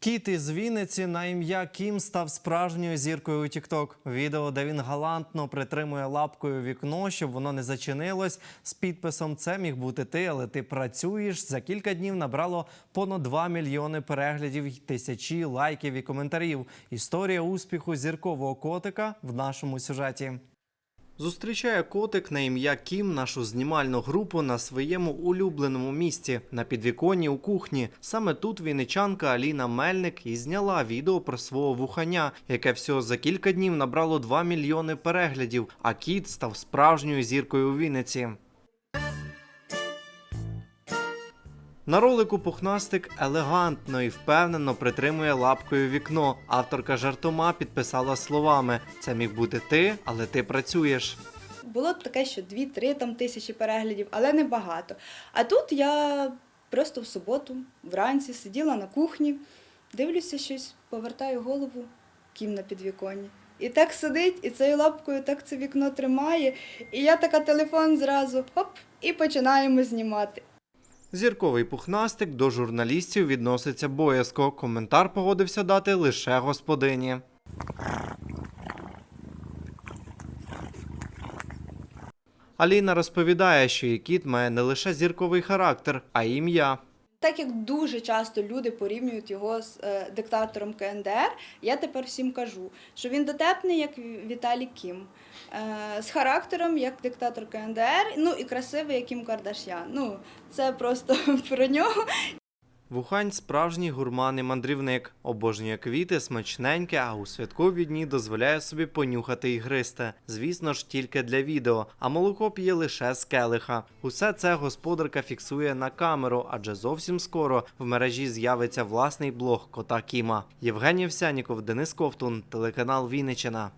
Кіт із Вінниці на ім'я Кім став справжньою зіркою у TikTok. Відео, де він галантно притримує лапкою вікно, щоб воно не зачинилось. З підписом Це міг бути ти, але ти працюєш. За кілька днів набрало понад 2 мільйони переглядів, тисячі лайків і коментарів. Історія успіху зіркового котика в нашому сюжеті. Зустрічає котик на ім'я Кім нашу знімальну групу на своєму улюбленому місці на підвіконні у кухні. Саме тут віничанка Аліна Мельник і зняла відео про свого вухання, яке всього за кілька днів набрало 2 мільйони переглядів, а кіт став справжньою зіркою у Вінниці. На ролику пухнастик елегантно і впевнено притримує лапкою вікно. Авторка жартома підписала словами: Це міг бути ти, але ти працюєш. Було таке, що 2-3 там тисячі переглядів, але не багато. А тут я просто в суботу, вранці, сиділа на кухні, дивлюся щось, повертаю голову, кім на підвіконні. І так сидить, і цією лапкою так це вікно тримає. І я така телефон зразу хоп, і починаємо знімати. Зірковий пухнастик до журналістів відноситься боязко. Коментар погодився дати лише господині. Аліна розповідає, що її кіт має не лише зірковий характер, а й ім'я. Так як дуже часто люди порівнюють його з е, диктатором КНДР, я тепер всім кажу, що він дотепний, як Віталій Кім, е, з характером, як диктатор КНДР, ну і красивий, як Кім Кардашян. Ну, це просто про нього. Вухань справжній гурман мандрівник. Обожнює квіти, смачненьке, а у святкові дні дозволяє собі понюхати і гристи. Звісно ж, тільки для відео, а молоко п'є лише з келиха. Усе це господарка фіксує на камеру, адже зовсім скоро в мережі з'явиться власний блог кота Кіма. Євгеній Овсяніков, Денис Ковтун, телеканал Вінниччина.